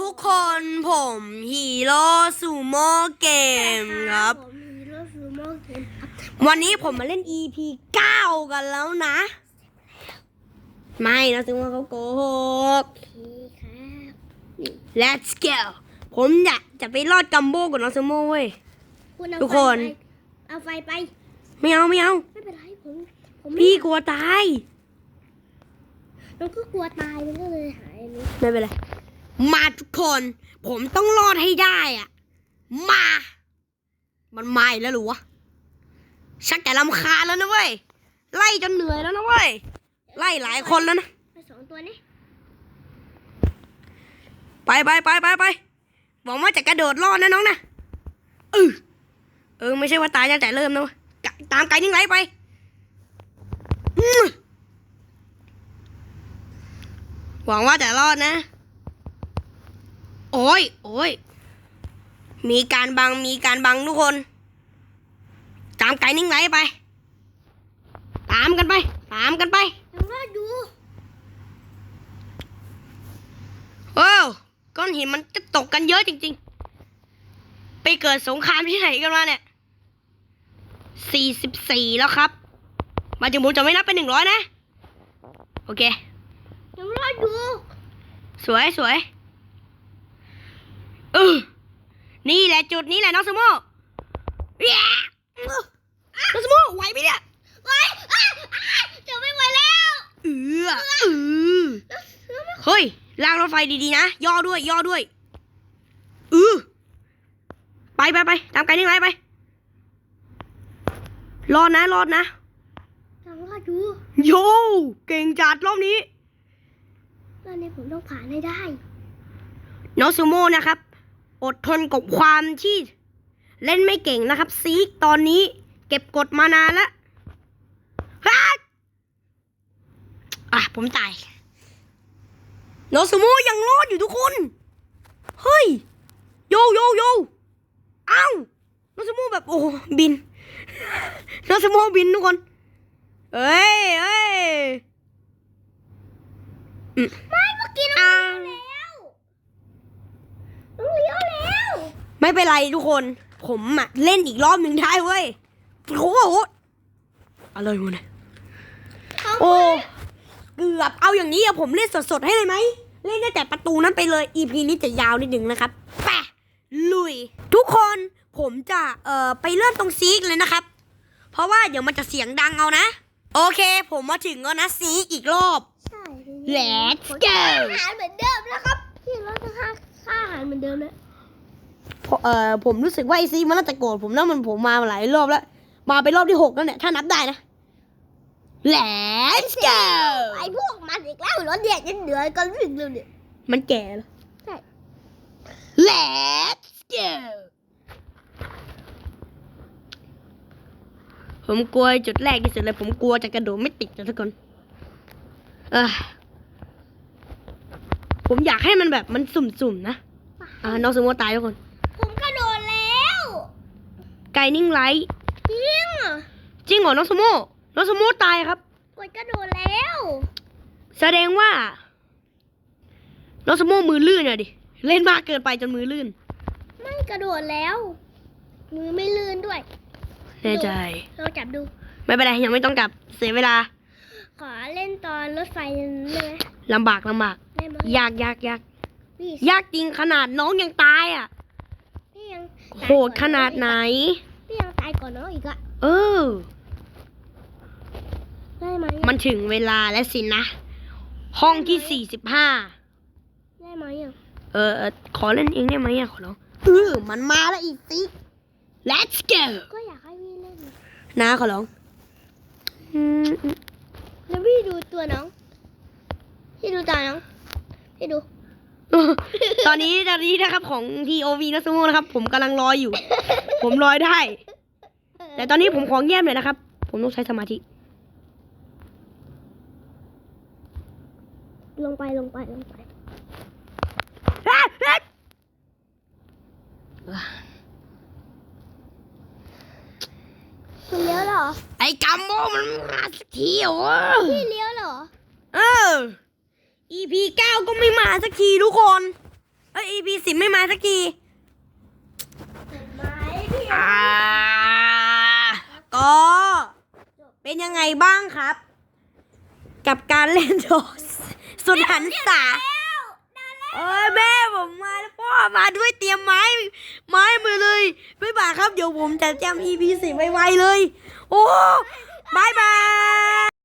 ทุกคนผมฮีโร่ซูโม่เกมครับ ผมฮีโร่ซูโม่เกมครับวันนี้ผมมาเล่น EP 9 กันแล้วนะ ไม่นะซึ่งว่าเขาโกหกโอเคครับ Let's go ผมอยากจะไปรอดกัมโบกับน้องซูโม่เว้ย คุณเอาทุกคน ไฟไปเอาไฟไป ไม่เอาไม่เอา ไม่เป็นไรผมผมไม่พี่กลัวตาย น้องก็กลัวตายมันก็เลยหายอันนี้ไม่เป็นไร มาทุกคน ผมต้องรอดให้ได้อะมา มันมาอีกแล้วเหรือวะชักแต่ลำคาญแล้วนะเว้ยไล่จนเหนื่อยแล้วนะเว้ยไล่หลายคนแล้วนะไปสองตัวนี้ไปไปไปไปไปหวังว่าจะกระโดดรอดนะน้องนะเออเออไม่ใช่ว่าตายตั้งแต่เริ่มนะเว้ยกะตามไก่นิ่งไรไปอื้อหวังว่าจะรอดนะ โอ้ย โอ้ย มีการบัง มีการบังทุกคน ตามไก่นิ่งไรไป ตามกันไป ตามกันไปยังรอดอยู่โอ้วก้อนหินมันจะตกกันเยอะจริง ๆ ไปเกิดสงครามที่ไหนกันมาเนี่ยสี่สิบสี่แล้วครับ มาถึงผมจะไม่นับเป็นหนึ่งร้อยนะ โอเคยังรอดอยู่ สวยสวยเออ นี่แหละจุดนี้แหละน้องสโมเย้น้องสโมไหวไหมเนี่ยไว้อ้าอ้าจะไม่ไหวแล้วเออเออเฮ้ยรางรถไฟดีๆนะ ย่อด้วย ย่อด้วยเออไปไปไปตามไกลนี่ไงไป รอดนะ รอดนะยังรอดอยู่โยเก่งจัดรอบนี้ตอนนี้ผมต้องผ่านให้ได้น้องซูโม่นะครับ อดทนกับความที่ เล่นไม่เก่งนะครับ ซีกตอนนี้ เก็บกดมานานล้วฮักอะ ผมตายโน้องซูโม่ยังรอดอยู่ทุกคน เฮ้ย โยโยโยเอ้าน้องซูโมแบบ โอ้ บินโนซูโมบินทุกคนเอ้ยเอ้ยไม่เมื่อกี้น้องอ้า เลี้ ว ยวแล้วน้องเลี้ยวแล้ว ไม่เป็นไรทุกคน ผมอะเล่นอีกรอบหนึ่งได้เว้ยโอ้โหอะไรวะเนี่ยโอ้เกือบเอาอย่างนี้อะผมเล่นสดๆให้เลยไหมเล่นได้แต่ประตูนั้นไปเลย EP นี้จะยาวนิดหนึ่งนะครับไปลุย ทุกคนผมจะเอ่อไปเลื่อนตรงซีกเลยนะครับ เพราะว่าเดี๋ยวมันจะเสียงดังเอานะ โอเค ผมมาถึงแล้วนะซีกอีกรอบ ใช่ Let's ผม go จะอาหารเหมือนเดิมนะครับพี่เราจะค่าค่าอาหารเหมือนเดิมเลยเพราะ เอ่อผมรู้สึกว่าไอซีมันน่าจะโกรธผมนะมันผมมาหลายรอบแล้ว มาเป็นรอบที่หกแล้วเนี่ยถ้านับได้นะ Let's go ไอ้พวกมันอีกแล้วรถเดียดยังเหนือกันวิ่งเร็วเนี่ยมันแก่แล้วใช่ Let's go ผมกลัวจุดแรกที่สุดเลย ผมกลัวจะกระโดดไม่ติดนะทุกคนเออผมอยากให้มันแบบมันสุ่มๆนะ อ่าน้องสมมติตายทุกคน ผมกระโดดแล้ว ไก่นิ่งไลท์จริงจริงเหรอน้องสมโมน้องสมโมตายครับกดกระโดดแล้ว แสดงว่า น้องสมโมมือลื่นอะดิ เล่นมากเกินไปจนมือลื่น ไม่กระโดดแล้ว มือไม่ลื่นด้วยแน่ใจ เราจับดู ไม่เป็นไรยังไม่ต้องกลับเสียเวลา ขอเล่นตอนรถไฟได้ไหมลำบากลำบากได้ไหมยากยากยากพี่ยากจริงขนาดน้องยังตายอะพี่ยังโหดขนาดไหนพี่ยังตายก่อนน้องอีกอะเออ ได้ไหมมันถึงเวลาแล้วสินะ ห้องที่สี่สิบห้าได้ไหมอะเออเออขอเล่นเองได้ไหมอะขอร้องเออมันมาแล้วอีกสิ let's go ก็อยากให้พี่เล่นนะขอร้องอืมอืมแล้วพี่ดูตัวน้อง พี่ดูตาน้อง พี่ดูตอนนี้ตอนนี้นะครับของ TOV นะซูโมนะครับ ผมกำลังรออยู่ ผมรอยได้ แต่ตอนนี้ผมของแย้มเลยนะครับ ผมต้องใช้สมาธิ ลงไปลงไปลงไปอะอะคุณเลี้ยวเหรอ ไอ้กัมโบมันมาสักทีเหรอพี่เลี้ยวเหรอ เออ EP เก้าก็ไม่มาสักทีทุกคน เอ้ย EP สิบไม่มาสักที ไม้พี่อ่าก็ เป็นยังไงบ้างครับ กับการเล่นโดสสุดหันษาเอ้ยแม่ผมมาแล้วพ่อมาด้วยเตรียมไม้ไม้มาเลยบ๊ายบายครับเดี๋ยวผมจะจำ EP สิบไวๆเลย โอ้บายบาย